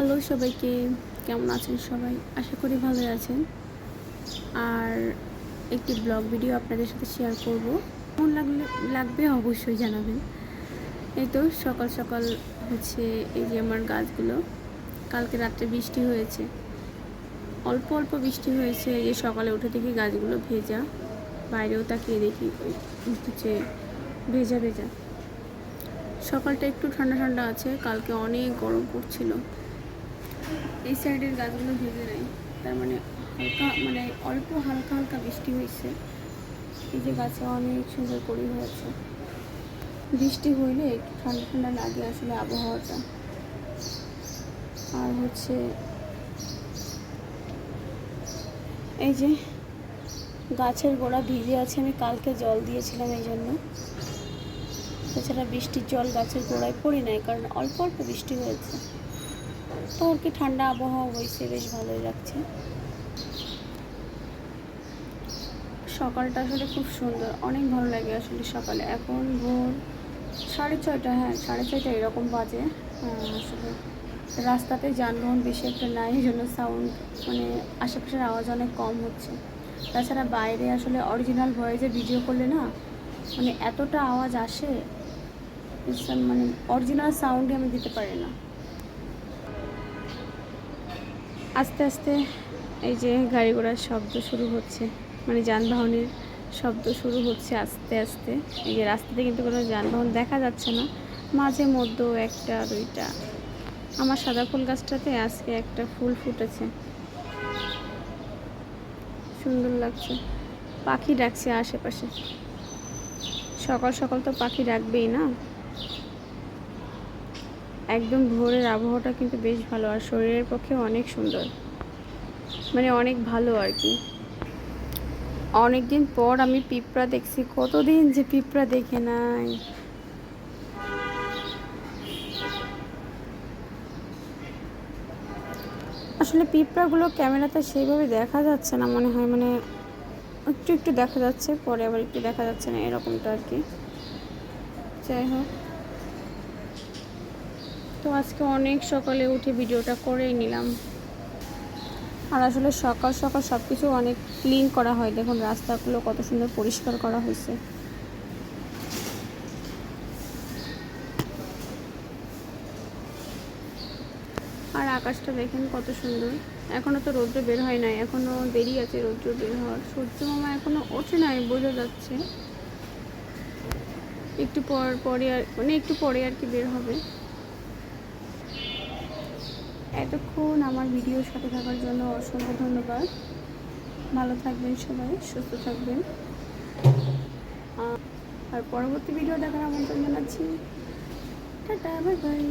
Hello সবাইকে, কেমন আছেন সবাই? আশা করি ভালো আছেন। আর একটি ব্লগ ভিডিও আপনাদের সাথে শেয়ার করব। কেমন লাগলে, লাগবে অবশ্যই জানাবেন। এই তো সকাল সকাল হচ্ছে এই যে আমার গাছগুলো। কালকে রাত্রে বৃষ্টি হয়েছে। অল্প অল্প বৃষ্টি হয়েছে, এই যে সকালে উঠে দেখি গাছগুলো ভেজা। বাইরেও তাকিয়ে দেখি হচ্ছে ভেজা ভেজা। সকালটা একটু ঠান্ডা ঠান্ডা আছে, কালকে অনেক গরম পড়ছিল। এই সাইডের গাছগুলো ভেজে নেই। তার মানে হালকা মানে অল্প হালকা হালকা বৃষ্টি হয়েছে। এই যে গাছে অনেক সুন্দর করি হয়েছে। বৃষ্টি হইলে একটু ঠান্ডা ঠান্ডা লাগে আসলে আবহাওয়াটা। আর হচ্ছে এই যে গাছের গোড়া ভিজে আছে, আমি কালকে জল দিয়েছিলাম এই জন্য। তাছাড়া বৃষ্টির জল গাছের গোড়ায় পড়ি নাই, কারণ অল্প অল্প বৃষ্টি হয়েছে। তো আর কি ঠান্ডা আবহাওয়া হয়েছে, বেশ ভালোই লাগছে। সকালটা আসলে খুব সুন্দর, অনেক ভালো লাগে আসলে সকালে। এখন ভোর সাড়ে ছয়টা হ্যাঁ সাড়ে ছয়টা এরকম বাজে। আসলে রাস্তাতে যানবাহন বেশি একটা নাই, এই জন্য সাউন্ড মানে আশেপাশের আওয়াজ অনেক কম হচ্ছে। তাছাড়া বাইরে আসলে অরিজিনাল ভয়েসে ভিডিও করলে না মানে এতটা আওয়াজ আসে মানে অরিজিনাল সাউন্ডে আমি দিতে পারি না। আস্তে আস্তে এই যে গাড়ি ঘোড়ার শব্দ শুরু হচ্ছে মানে যানবাহনের শব্দ শুরু হচ্ছে আস্তে আস্তে। এই যে রাস্তাতে কিন্তু কোনো যানবাহন দেখা যাচ্ছে না, মাঝে মধ্যেও একটা, দুইটা। আমার সাদা ফুল গাছটাতে আজকে একটা ফুল ফুটেছে। সুন্দর লাগছে। পাখি ডাকছে আশেপাশে। সকাল সকাল তো পাখি ডাকবেই না? একদম ভোরের আবহাওয়াটা কিন্তু বেশ ভালো আর শরীরের পক্ষে অনেক সুন্দর। মানে অনেক ভালো আর কি। অনেক দিন পর আমি পিঁপড়া দেখছি, কতদিন যে পিঁপড়া দেখে নাই। আসলে পিঁপড়াগুলো ক্যামেরাতে সেইভাবে দেখা যাচ্ছে না মনে হয় মানে একটু একটু দেখা যাচ্ছে, পরে আবার একটু দেখা যাচ্ছে না, এরকমটা আর কি। যাই হোক। তো আজকে অনেক সকালে উঠে ভিডিওটা করেই নিলাম। আর আসলে সকাল সকাল সব কিছু অনেক ক্লিন করা হয়। দেখুন, রাস্তাগুলো কত সুন্দর পরিষ্কার করা হয়েছে। আর আকাশটা দেখেন কত সুন্দর। এখনও তো রৌদ্র বের হয় নাই এখনও দেরি আছে রৌদ্র বের হওয়ার। সূর্য মামা এখনও ওঠে নাই, বোঝা যাচ্ছে। একটু পর পরে আর মানে একটু পরে আর কি বের হবে। এতক্ষণ আমার ভিডিওর সাথে থাকার জন্য অসংখ্য ধন্যবাদ। ভালো থাকবেন সবাই, সুস্থ থাকবেন। আর পরবর্তী ভিডিও দেখার আমন্ত্রণ জানাচ্ছি। টাটা, বাই বাই।